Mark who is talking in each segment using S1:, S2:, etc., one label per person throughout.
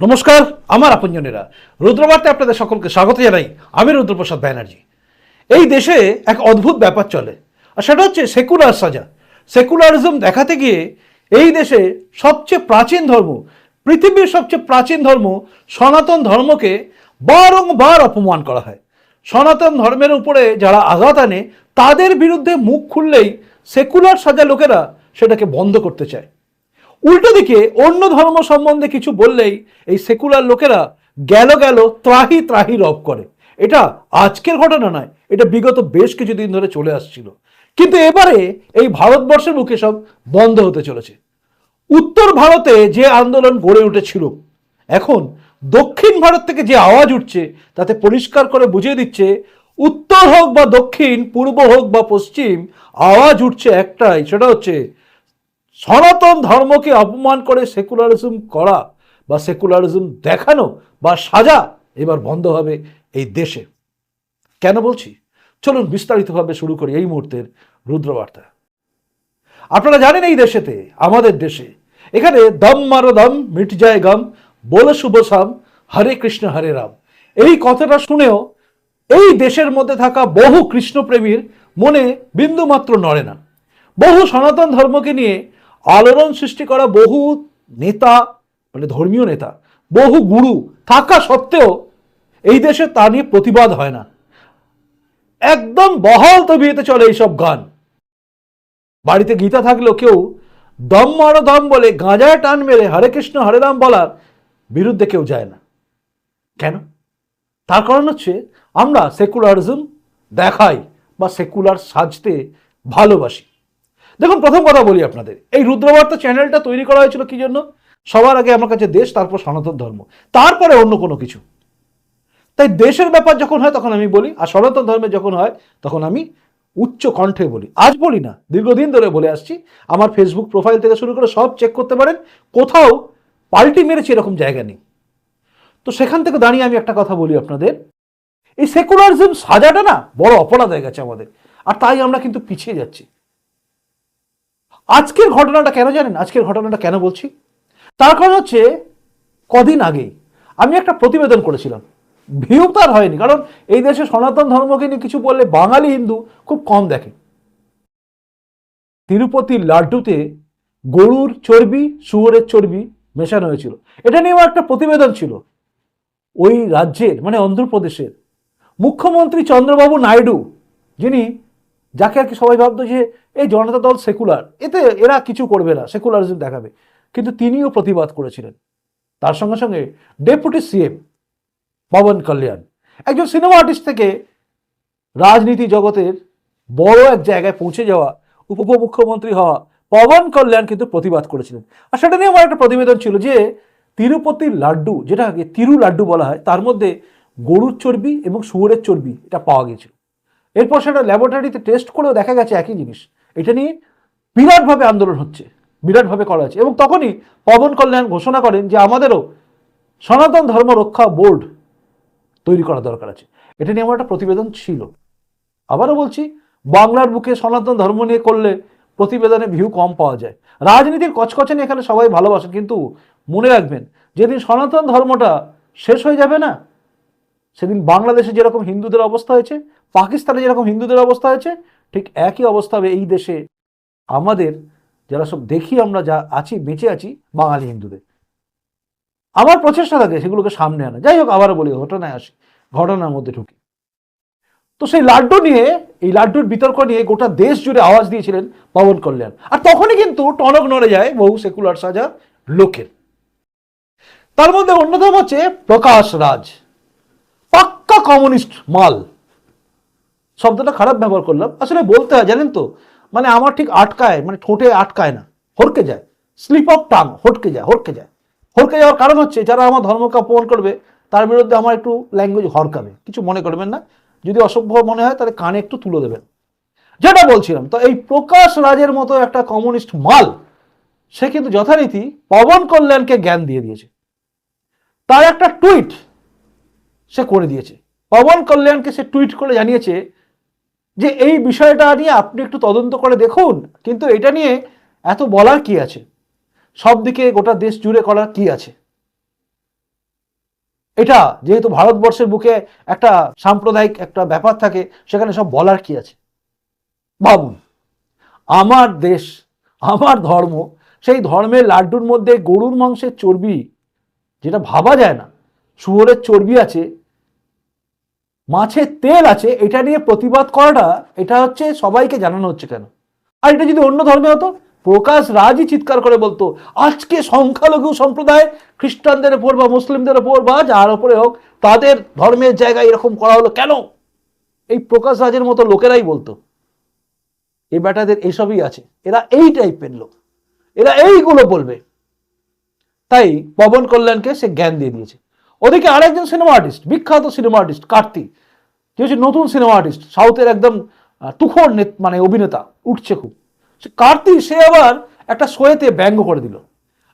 S1: নমস্কার, আমার আপনজনেরা। রুদ্রবার্তে আপনাদের সকলকে স্বাগত জানাই আমি রুদ্রপ্রসাদ ব্যানার্জি। এই দেশে এক অদ্ভুত ব্যাপার চলে, আর সেটা হচ্ছে সেকুলার সাজা। সেকুলারিজম দেখাতে গিয়ে এই দেশে সবচেয়ে প্রাচীন ধর্ম, পৃথিবীর সবচেয়ে প্রাচীন ধর্ম সনাতন ধর্মকে বারংবার অপমান করা হয়। সনাতন ধর্মের উপরে যারা আঘাত আনে, তাদের বিরুদ্ধে মুখ খুললেই সেকুলার সাজা লোকেরা সেটাকে বন্ধ করতে চায়। উল্টো দিকে অন্য ধর্ম সম্বন্ধে কিছু বললেই এই সেকুলার লোকেরা গেল গেল ত্রাহি ত্রাহি রব করে। এটা আজকের ঘটনা নয়, এটা বিগত বেশ কিছুদিন ধরে চলে আসছিল। কিন্তু এবারে এই ভারতবর্ষের মুখে সব বন্ধ হতে চলেছে। উত্তর ভারতে যে আন্দোলন গড়ে উঠেছিল, এখন দক্ষিণ ভারত থেকে যে আওয়াজ উঠছে, তাতে পরিষ্কার করে বুঝিয়ে দিচ্ছে, উত্তর হোক বা দক্ষিণ, পূর্ব হোক বা পশ্চিম, আওয়াজ উঠছে একটাই, সেটা হচ্ছে সনাতন ধর্মকে অপমান করে সেকুলারিজম করা বা সেকুলারিজম দেখানো বা সাজা এবার বন্ধ হবে এই দেশে। কেন বলছি? চলুন বিস্তারিতভাবে শুরু করি এই মুহূর্তের রুদ্রবার্তা। আপনারা জানেন এই দেশেতে, আমাদের দেশে, এখানে দম মারো দম, মিট যায় গম, বলে শুভ সাম হরে কৃষ্ণ, হরে রাম। এই কথাটা শুনেও এই দেশের মধ্যে থাকা বহু কৃষ্ণপ্রেমীর মনে বিন্দুমাত্র নড়ে না। বহু সনাতন ধর্মকে নিয়ে আলোড়ন সৃষ্টি করা বহু নেতা মানে ধর্মীয় নেতা, বহু গুরু থাকা সত্ত্বেও এই দেশে তা নিয়ে প্রতিবাদ হয় না। একদম বহাল তবিয়েতে চলে এইসব গান। বাড়িতে গীতা থাকলেও কেউ দম মারো দম বলে গাঁজায় টান মেরে হরে কৃষ্ণ, হরে রাম বলার বিরুদ্ধে কেউ যায় না। কেন? তার কারণ হচ্ছে আমরা সেকুলারিজম দেখাই বা সেকুলার সাজতে ভালোবাসি। দেখুন, প্রথম কথা বলি আপনাদের। এই রুদ্রবার্তা চ্যানেলটা তৈরি করা হয়েছিল কি জন্য? সবার আগে আমার কাছে দেশ, তারপর সনাতন ধর্ম, তারপরে অন্য কোনো কিছু। তাই দেশের ব্যাপার যখন হয়, তখন আমি বলি, আর সনাতন ধর্মে যখন হয়, তখন আমি উচ্চ কণ্ঠে বলি। আজ বলি না, দীর্ঘদিন ধরে বলে আসছি, আমার ফেসবুক প্রোফাইল থেকে শুরু করে সব চেক করতে পারেন, কোথাও পাল্টি মেরেছি এরকম জায়গা নেই। তো সেখান থেকে দাঁড়িয়ে আমি একটা কথা বলি আপনাদের। এই সেকুলারিজম সাজাটা না, বড় অপরাধ হয়ে গেছে আমাদের। আর তাই আমরা কিন্তু পিছিয়ে যাচ্ছি। আজকের ঘটনাটা কেন জানেন? আজকের ঘটনাটা কেন বলছি? তার কারণ হচ্ছে, কদিন আগে আমি একটা প্রতিবেদন করেছিলাম। ভিউ তার হয়নি, কারণ এই দেশে সনাতন ধর্মকে নিয়ে কিছু বললে বাঙালি হিন্দু খুব কম দেখে। তিরুপতির লাড্ডুতে গরুর চর্বি, শুয়োরের চর্বি মেশানো হয়েছিল। এটা নিয়ে আমার একটা প্রতিবেদন ছিল। ওই রাজ্যের মানে অন্ধ্রপ্রদেশের, মুখ্যমন্ত্রী চন্দ্রবাবু নাইডু, যিনি যাকে আর কি সবাই ভাবতো যে এই জনতা দল সেকুলার এতে এরা কিছু করবে না সেকুলারিজম দেখাবে। কিন্তু তিনিও প্রতিবাদ করেছিলেন। তার সঙ্গে সঙ্গে ডেপুটি সিএম পবন কল্যাণ, একজন সিনেমা আর্টিস্ট থেকে রাজনীতি জগতের বড় এক জায়গায় পৌঁছে যাওয়া, উপমুখ্যমন্ত্রী হওয়া পবন কল্যাণ কিন্তু প্রতিবাদ করেছিলেন। আর সেটা নিয়ে আমার একটা প্রতিবেদন ছিল যে তিরুপতির লাড্ডু, যেটাকে তিরু লাড্ডু বলা হয়, তার মধ্যে গরুর চর্বি এবং শুয়োরের চর্বি এটা পাওয়া গিয়েছিল এরপর সেটা ল্যাবরেটরিতে টেস্ট করেও দেখা গেছে একই জিনিস। এটা নিয়ে বিরাটভাবে আন্দোলন হচ্ছে, বিরাটভাবে করা হচ্ছে। এবং তখনই পবন কল্যাণ ঘোষণা করেন যে আমাদেরও সনাতন ধর্ম রক্ষা বোর্ড তৈরি করা দরকার আছে। এটা নিয়ে আমার একটা প্রতিবেদন ছিল। আবারও বলছি, বাংলার বুকে সনাতন ধর্ম নিয়ে করলে প্রতিবেদনে ভিউ কম পাওয়া যায়। রাজনীতির কচকচানি এখানে সবাই ভালোবাসেন, কিন্তু মনে রাখবেন, যেদিন সনাতন ধর্মটা শেষ হয়ে যাবে না সেদিন বাংলাদেশে যেরকম হিন্দুদের অবস্থা হয়েছে, পাকিস্তানে যেরকম হিন্দুদের অবস্থা হয়েছে, ঠিক একই অবস্থা হবে এই দেশে। আমাদের যারা সব দেখি আমরা যা আছি, বেঁচে আছি, বাঙালি হিন্দুদের। আমার প্রচেষ্টা থাকে সেগুলোকে সামনে আনা। যাই হোক, আবারও বলি, ঘটনায় আসি, ঘটনার মধ্যে ঢুকি। তো সেই লাড্ডু নিয়ে, এই লাড্ডুর বিতর্ক নিয়ে গোটা দেশ জুড়ে আওয়াজ দিয়েছিলেন পবন কল্যাণ। আর তখনই কিন্তু টনক নড়ে যায় বহু সেকুলার সাজা লোকের। তার মধ্যে অন্যতম হচ্ছে প্রকাশ রাজ। পাক্কা কমিউনিস্ট মাল। শব্দটা খারাপ ব্যবহার করলাম। আসলে বলতে হয়, জানেন তো মানে আমার ঠিক আটকায় মানে ঠোঁটে আটকায় না। হরকে যায়। স্লিপ অফ টাং হটকে যায় হটকে যায়। হরকে যাওয়ার কারণ হচ্ছে, যারা আমার ধর্মকে অপমান করবে, তার বিরুদ্ধে আমার একটু ল্যাঙ্গুয়েজ হরকাবে কিছু মনে করবেন না। যদি অসভ্য মনে হয়, তাহলে কানে একটু তুলে দেবেন। যেটা বলছিলাম, তো এই প্রকাশ রাজের মতো একটা কমিউনিস্ট মাল, সে কিন্তু যথারীতি পবন কল্যাণকে জ্ঞান দিয়ে দিয়েছে। তার একটা টুইট সে করে দিয়েছে। পবন কল্যাণকে সে টুইট করে জানিয়েছে যে, এই বিষয়টা নিয়ে আপনি একটু তদন্ত করে দেখুন, কিন্তু এটা নিয়ে এত বলার কি আছে? সব দিকে গোটা দেশ জুড়ে করার কি আছে? এটা যেহেতু ভারতবর্ষের বুকে একটা সাম্প্রদায়িক একটা ব্যাপার থাকে, সেখানে সব বলার কি আছে? ভাবুন, আমার দেশ, আমার ধর্ম, সেই ধর্মের লাড্ডুর মধ্যে গরুর মাংসের চর্বি, যেটা ভাবা যায় না, শুয়োরের চর্বি আছে মাছের তেল আছে, এটা নিয়ে প্রতিবাদ করাটা, এটা হচ্ছে সবাইকে জানানো হচ্ছে কেন? আর এটা যদি অন্য ধর্মে হতো, প্রকাশ রাজই চিৎকার করে বলতো, আজকে সংখ্যালঘু সম্প্রদায় খ্রিস্টানদের ওপর বা মুসলিমদের ওপর বা যার ওপরে হোক, তাদের ধর্মের জায়গায় এরকম করা হলো কেন? এই প্রকাশ রাজের মতো লোকেরাই বলতো। এই ব্যাটাদের এইসবই আছে। এরা এই টাইপের লোক। এরা এইগুলো বলবে। তাই পবন কল্যাণকে সে জ্ঞান দিয়ে দিয়েছে। ওদিকে আরেকজন সিনেমা আর্টিস্ট বিখ্যাত সিনেমা আর্টিস্ট কার্তি যে হচ্ছে নতুন সিনেমা আর্টিস্ট সাউথের একদম আহ, তুখোড় নেত- মানে অভিনেতা উঠছে খুব সে কার্তি সে আবার একটা শোয়েতে ব্যঙ্গ করে দিল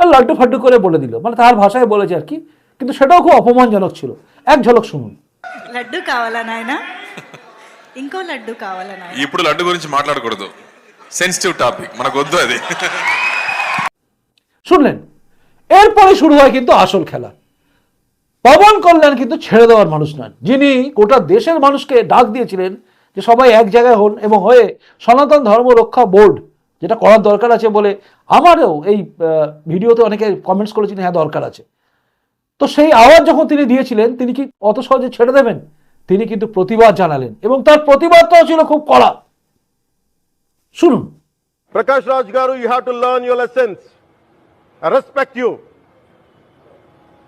S1: আর লাড্ডু ফাড্ডু করে বলে দিল মানে তার ভাষায় বলেছে আর কি কিন্তু সেটাও খুব অপমানজনক ছিল এক ঝলক শুনুন
S2: లడ్డు కావాలా నాయనా ఇంకో లడ్డు కావాలా నాయనా
S3: ఇప్పుడు లడ్డు గురించి మాట్లాడకూడదు సెన్సిటివ్ టాపిక్ మనకు వద్దు అది
S1: শুনলেন এরপরে শুরু হয় কিন্তু আসল খেলা পবন কল্যাণ কিন্তু ছেড়ে দেওয়ার মানুষ নন। যিনি গোটা দেশের মানুষকে ডাক দিয়েছিলেন যে সবাই এক জায়গায় হন এবং হয়ে সনাতন ধর্ম রক্ষা বোর্ড যেটা করার দরকার আছে বলে আমারও এই ভিডিওতে অনেকে কমেন্টস করেছেন হ্যাঁ দরকার আছে। তো সেই আওয়াজ যখন তিনি দিয়েছিলেন তিনি কি অত সহজে ছেড়ে দেবেন? তিনি কিন্তু প্রতিবাদ জানালেন এবং তার প্রতিবাদটাও ছিল খুব কড়া। শুনুন।
S4: Prakash Raj Garu, you have to learn your lessons. I respect you.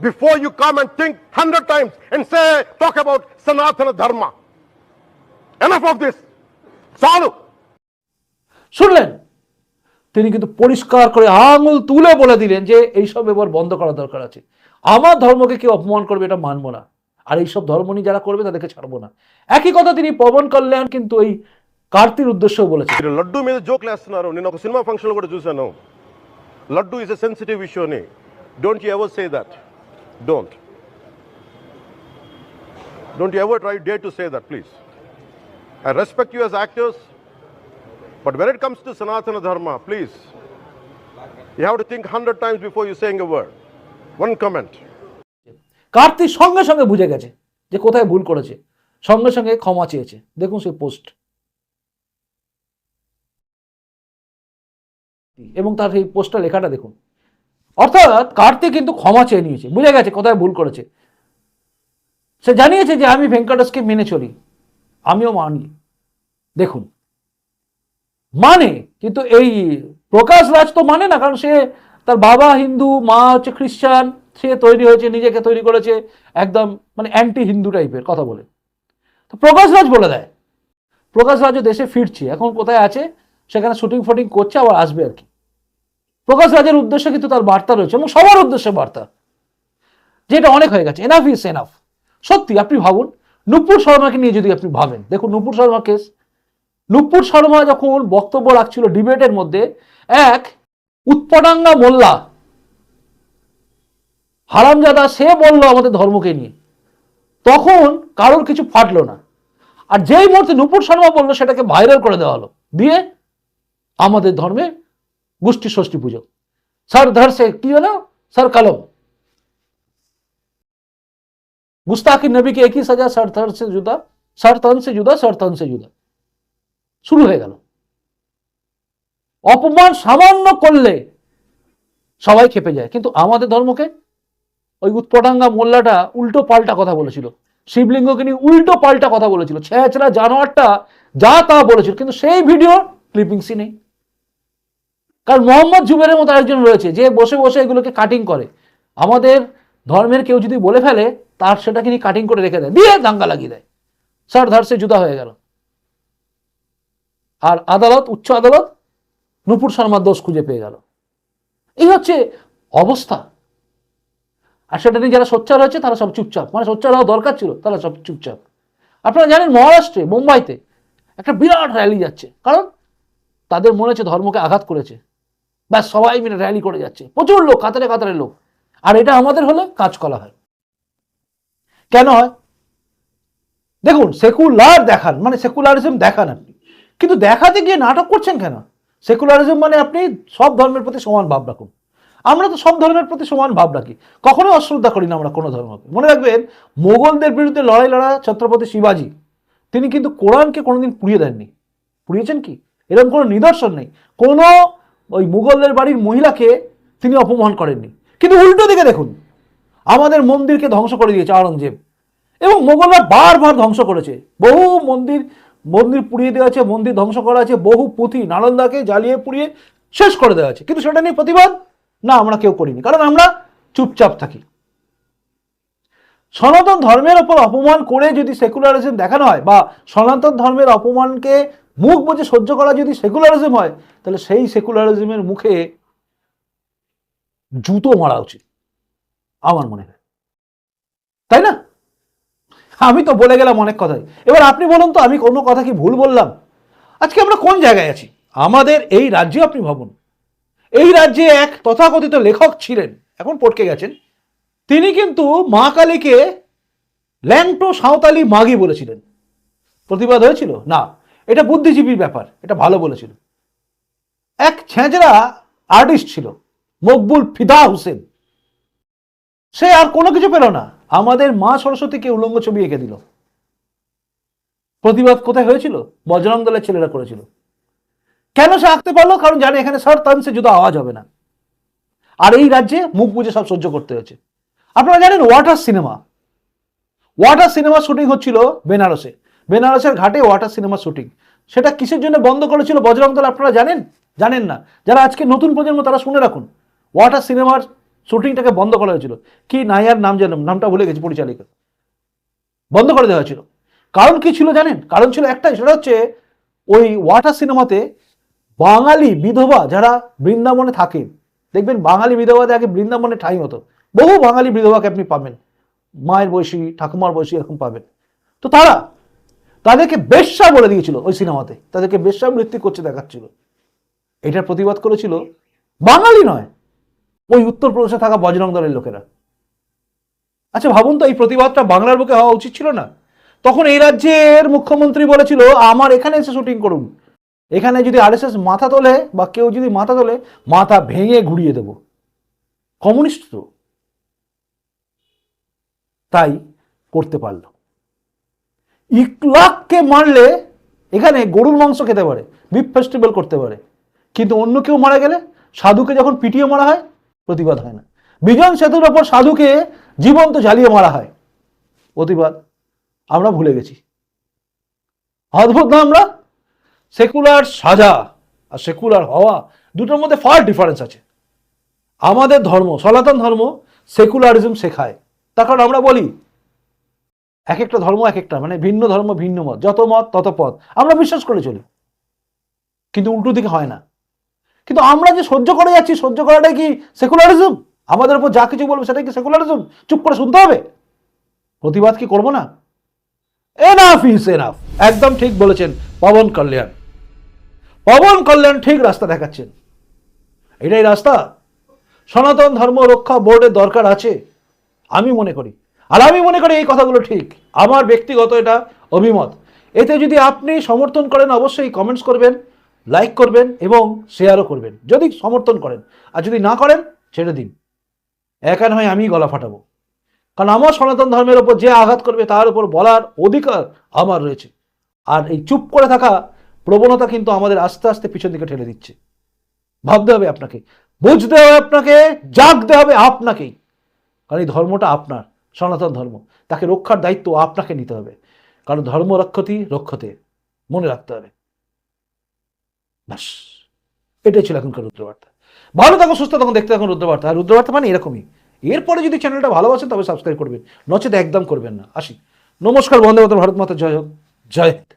S4: Before you come and think hundred times and say, talk about Sanatana Dharma. Enough of this. Salu.
S1: শুনলেন তিনি কিন্তু পরিষ্কার করে আঙুল তুলে বলে দিলেন যে এইসব এবার বন্ধ করা দরকার আছে আমার ধর্মকে কেউ অপমান করবে এটা মানবো না আর এইসব ধর্ম নিয়ে যারা করবে তাদেরকে ছাড়বো না একই কথা তিনি পবন কল্যাণ কিন্তু এই কার্তির ఉద్దేశం বলেছেন
S4: మీరు లడ్డు మీద జోక్లు వేస్తున్నారు నేను ఒక సినిమా ఫంక్షన్లో కూడా చూశాను laddu is a sensitive issue అని don't you ever say that Don't. Don't you ever try dare to say that, please. I respect you as actors, but when it comes to Sanatana Dharma, please, you have to think 100 times before you saying a word. One comment.
S1: Kartik সঙ্গে সঙ্গে বুঝে গেছে যে কোথায় ভুল করেছে সঙ্গে সঙ্গে ক্ষমা চেয়েছে দেখুন সেই পোস্ট এবং তার সেই পোস্টটা লেখাটা দেখুন অর্থাৎ কার্তি কিন্তু ক্ষমা চেয়ে নিয়েছে। বুঝে গেছে কোথায় ভুল করেছে। সে জানিয়েছে যে আমি ভেঙ্কটেশকে মেনে চলি, আমিও মানি। দেখুন মানে কিন্তু এই প্রকাশ রাজ তো মানে না, কারণ সে তার বাবা হিন্দু, মা হচ্ছে খ্রিস্টান, সে তৈরি হয়েছে, নিজেকে তৈরি করেছে, একদম মানে অ্যান্টি হিন্দু টাইপের কথা বলে। তো প্রকাশ রাজ বলে দেয়। প্রকাশ রাজও দেশে ফিরছে, এখন কোথায় আছে, সেখানে শুটিং ফুটিং করছে, আবার আসবে আর কি। প্রকাশ রাজের উদ্দেশ্যে কিন্তু তার বার্তা রয়েছে এবং সবার উদ্দেশ্যে বার্তা। যেটা অনেক হয়ে গেছে। এনাফ ইস এনাফ সত্যি, আপনি ভাবুন, নুপুর শর্মাকে নিয়ে যদি আপনি ভাবেন, দেখুন নুপুর শর্মা কেস নুপুর শর্মা যখন বক্তব্য রাখছিল ডিবেটের মধ্যে, এক উৎপটাঙ্গা মোল্লা, হারামজাদা, সে বলল আমাদের ধর্মকে নিয়ে। তখন কারোর কিছু ফাটলো না। আর যেই মুহূর্তে নুপুর শর্মা বলল, সেটাকে ভাইরাল করে দেওয়া হলো। দিয়ে আমাদের ধর্মে গোষ্ঠী ষষ্ঠী পুজো স্যার ধর সে কি হলো স্যার কলম गुस्ताखी नबी की एक ही सजा सर थर से जुदा सर तन से जुदा सर तन से जुदा শুরু হয়ে গেল অপমান সামান্য করলে সবাই খেপে যায় কিন্তু আমাদের ধর্মকে ওই উৎপটাঙ্গা মোল্লাটা উল্টো পাল্টা কথা বলেছিল শিবলিঙ্গকে নিয়ে উল্টো পাল্টা কথা বলেছিল ছেঁচড়া জানোয়ারটা যা তা বলেছিল কিন্তু সেই ভিডিও ক্লিপিংসই নেই কারণ মোহাম্মদ জুবেরের মতো একজন রয়েছে, যে বসে বসে এগুলোকে কাটিং করে। আমাদের ধর্মের কেউ যদি বলে ফেলে, তার সেটাকে নিয়ে কাটিং করে রেখে দেয়, দিয়ে দাঙ্গা লাগিয়ে দেয়। সার ধার সে জুদা হয়ে গেল। আর আদালত, উচ্চ আদালত, নুপুর শর্মার দোষ খুঁজে পেয়ে গেল। এই হচ্ছে অবস্থা। আর সেটা নিয়ে যারা সোচ্চার হয়েছে, তারা সব চুপচাপ। মানে সোচ্চার হওয়া দরকার ছিল, তারা সব চুপচাপ। আপনারা জানেন, মহারাষ্ট্রে, মুম্বাইতে একটা বিরাট র্যালি যাচ্ছে। কারণ তাদের মনে হচ্ছে ধর্মকে আঘাত করেছে। ব্যাস সবাই মিলে র্যালি করে যাচ্ছে। প্রচুর লোক, কাতারে কাতারে লোক। আর এটা আমাদের হলে কাজ করা হয়। কেন হয়? দেখুন সেকুলার দেখান মানে সেকুলারিজম দেখান আপনি। কিন্তু দেখাতে গিয়ে নাটক করছেন কেন? সেকুলারিজম মানে আপনি সব ধর্মের প্রতি সমান ভাব রাখুন। আমরা তো সব ধর্মের প্রতি সমান ভাব রাখি। কখনো অশ্রদ্ধা করি না আমরা কোনো ধর্মকে। মনে রাখবেন, মোগলদের বিরুদ্ধে লড়াই লড়া ছত্রপতি শিবাজি, তিনি কিন্তু কোরআনকে কোনোদিন পুড়িয়ে দেননি। পুড়িয়েছেন কি? এরকম কোনো নিদর্শন নেই। কোনো ওই মুঘলদের বাড়ির মহিলাকে তিনি অপমান করেননি। কিন্তু উল্টো দিকে দেখুন, আমাদের মন্দিরকে ধ্বংস করে দিয়েছে আওরঙ্গজেব। এবং মোগলরা বারবার ধ্বংস করেছে। বহু মন্দির মন্দির পুড়িয়ে দেওয়া আছে, মন্দির ধ্বংস করা আছে, বহু পুঁথি নালন্দাকে জ্বালিয়ে পুড়িয়ে শেষ করে দেওয়া আছে। কিন্তু সেটা নিয়ে প্রতিবাদ? না, আমরা কেউ করিনি। কারণ আমরা চুপচাপ থাকি। সনাতন ধর্মের ওপর অপমান করে যদি সেকুলারিজম দেখানো হয় বা সনাতন ধর্মের অপমানকে মুখ বুঝে সহ্য করা যদি সেকুলারিজম হয়, তাহলে সেই সেকুলারিজমের মুখে জুতো মারা উচিত, আমার মনে হয়। তাই না? আমি তো বলে গেলাম অনেক কথাই। এবার আপনি বলুন তো, আমি কোনো কথা কি ভুল বললাম? আজকে আমরা কোন জায়গায় আছি? আমাদের এই রাজ্যে আপনি ভাবুন। এই রাজ্যে এক তথাকথিত লেখক ছিলেন, এখন পটকে গেছেন। তিনি কিন্তু মা কালীকে ল্যাংটো সাঁওতালি মাগি বলেছিলেন। প্রতিবাদ হয়েছিল? না। এটা বুদ্ধিজীবীর ব্যাপার, এটা ভালো বলেছিল। এক ছেঁচড়া আর্টিস্ট ছিল, মকবুল ফিদা হোসেন। সে আর কোনো কিছু পেল না। আমাদের মা সরস্বতীকে উলঙ্গ ছবি এঁকে দিল। প্রতিবাদ কোথায় হয়েছিল? বজরং দলের ছেলেরা করেছিল। কেন সে আঁকতে পারল? কারণ জানে এখানে সর তানসে যুদ্ধ আওয়াজ হবে না। আর এই রাজ্যে মুখ বুঝে সব সহ্য করতে হয়েছে। আপনারা জানেন water cinema. Water cinema shooting হচ্ছিল বেনারসে। বেনারসের ঘাটে ওয়াটার সিনেমা শুটিং। সেটা কিসের জন্য বন্ধ করেছিল বজরং দল আপনারা জানেন? জানেন না। যারা আজকে নতুন প্রজন্ম, তারা শুনে রাখুন। ওয়াটার সিনেমার শুটিংটাকে বন্ধ করা হয়েছিল। কি নাইয়ার নাম জানলাম নামটা ভুলে গেছি পরিচালিকা। বন্ধ করে দেওয়া হয়েছিল। কারণ কি ছিল জানেন? কারণ ছিল একটাই, সেটা হচ্ছে ওই ওয়াটার সিনেমাতে বাঙালি বিধবা যারা বৃন্দাবনে থাকেন, দেখবেন বাঙালি বিধবাদের আগে বৃন্দাবনে ঠাঁই হতো। বহু বাঙালি বিধবাকে আপনি পাবেন। মায়ের বয়সী, ঠাকুমার বয়সী এরকম পাবেন। তো তারা তাদেরকে বেশ্যা বলে দিয়েছিল ওই সিনেমাতে। তাদেরকে বেশ্যা বৃত্তি করছে, দেখাচ্ছিল। এটার প্রতিবাদ করেছিল বাঙালি নয়, ওই উত্তরপ্রদেশে থাকা বজরং দলের লোকেরা। আচ্ছা ভাবুন তো, এই প্রতিবাদটা বাংলার বুকে হওয়া উচিত ছিল না? তখন এই রাজ্যের মুখ্যমন্ত্রী বলেছিল, আমার এখানে এসে শুটিং করুন। এখানে যদি আরএসএস মাথা তোলে বা কেউ যদি মাথা তোলে, মাথা ভেঙে ঘুরিয়ে দেব। কমিউনিস্ট তো তাই করতে পারল। ইকলাককে মারলে এখানে গরুর মাংস খেতে পারে, বিফ ফেস্টিভ্যাল করতে পারে। কিন্তু অন্য কেউ মারা গেলে সাধুকে যখন পিটিয়ে মারা হয়, প্রতিবাদ হয় না। বিজন সেতুর ওপর সাধুকে জীবন্ত জ্বালিয়ে মারা হয়। প্রতিবাদ। আমরা ভুলে গেছি। অদ্ভুত না আমরা? সেকুলার সাজা আর সেকুলার হওয়া দুটোর মধ্যে ফার ডিফারেন্স আছে। আমাদের ধর্ম, সনাতন ধর্ম সেকুলারিজম শেখায়। তার কারণ আমরা বলি এক একটা ধর্ম এক একটা মানে ভিন্ন ধর্ম, ভিন্ন মত। যত মত, তত পথ। আমরা বিশ্বাস করে চলি। কিন্তু উল্টো দিকে হয় না। কিন্তু আমরা যে সহ্য করে যাচ্ছি, সহ্য করাটাই কি সেকুলারিজম আমাদের উপর যা কিছু বলবে সেটাই কি সেকুলারিজম চুপ করে শুনতে হবে? প্রতিবাদ কি করব না? এনাফ ইজ এনাফ একদম ঠিক বলেছেন পবন কল্যাণ। পবন কল্যাণ ঠিক রাস্তা দেখাচ্ছেন। এটাই রাস্তা। সনাতন ধর্ম রক্ষা বোর্ডের দরকার আছে। আমি মনে করি। আর আমি মনে করি এই কথাগুলো ঠিক। আমার ব্যক্তিগত এটা অভিমত। এতে যদি আপনি সমর্থন করেন, অবশ্যই কমেন্টস করবেন লাইক করবেন এবং শেয়ারও করবেন। যদি সমর্থন করেন, আর যদি না করেন, ছেড়ে দিন। একা নয় আমি গলা ফাটাবো। কারণ আমার সনাতন ধর্মের ওপর যে আঘাত করবে, তার উপর বলার অধিকার আমার রয়েছে। আর এই চুপ করে থাকা প্রবণতা কিন্তু আমাদের আস্তে আস্তে পিছন দিকে ঠেলে দিচ্ছে। ভাবতে হবে আপনাকে, বুঝতে হবে আপনাকে, জাগতে হবে আপনাকেই। কারণ এই ধর্মটা আপনার। সনাতন ধর্ম। তাকে রক্ষার দায়িত্ব আপনাকে নিতে হবে। কারণ ধর্ম রক্ষতি রক্ষতে। মনে রাখতে হবে। ব্যাস। এটাই ছিল এখনকার রুদ্রবার্তা। ভালো থাকুন সুস্থ তখন দেখতে থাকুন রুদ্রবার্তা। আর রুদ্রবার্তা মানে এরকমই। এরপরে যদি চ্যানেলটা ভালোবাসেন তবে সাবস্ক্রাইব করবেন। নচেত একদম করবেন না। আসি। নমস্কার মাতরম, ভারত মাতা, জয় হোক। জয় হিন্দ।